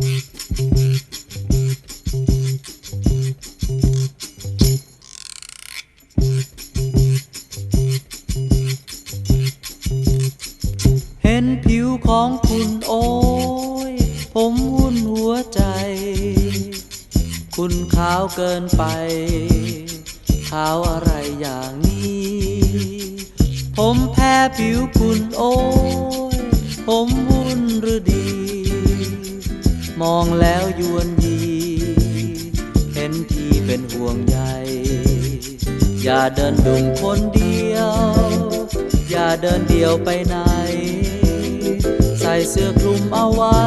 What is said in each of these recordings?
เห็นผิวของคุณโอ้ย ผมวุ่นหัวใจ คุณขาวเกินไป ขาวอะไรอย่างนี้ ผมแพ้ผิวคุณโอ้ย ผมวุ่นหรือดี มองแล้วยวนยี เห็นทีเป็นห่วงใย อย่าเดินดุ่มคนเดียว อย่าเดินเดียวไปไหน ใส่เสื้อคลุมเอาไว้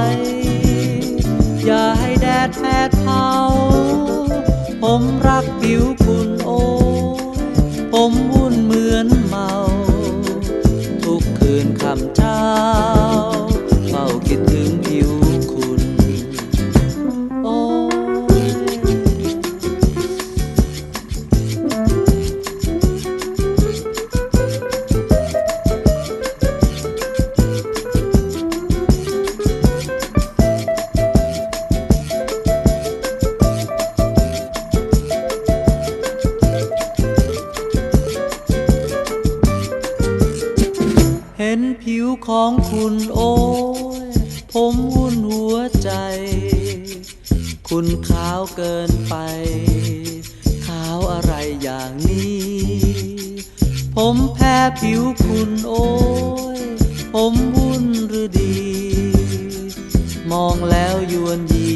อย่าให้แดดแผดเผา ผมรักผิวคุณโอ้ยผม ของคุณโอ้ยผมวุ่นหัวใจ คุณขาวเกินไป ขาวอะไรอย่างนี้ ผมแพ้ผิวคุณโอ้ยผมวุ่นหรือดี มองแล้วยวนยี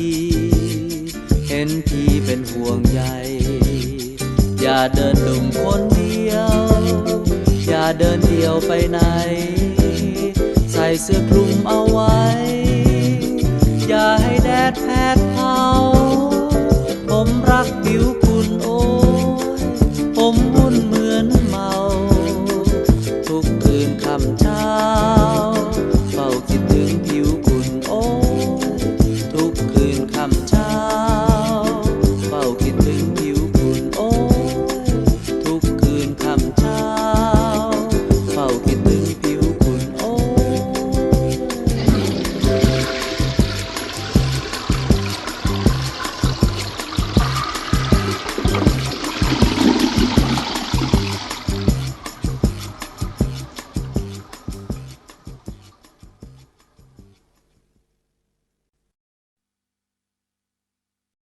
เห็นทีเป็นห่วงใยอย่าเดินดุ่มคนเดียว อย่าเดินเดียวไปไหน ส่เสื้อคลุมเอาไว้ อย่าให้แดดแผด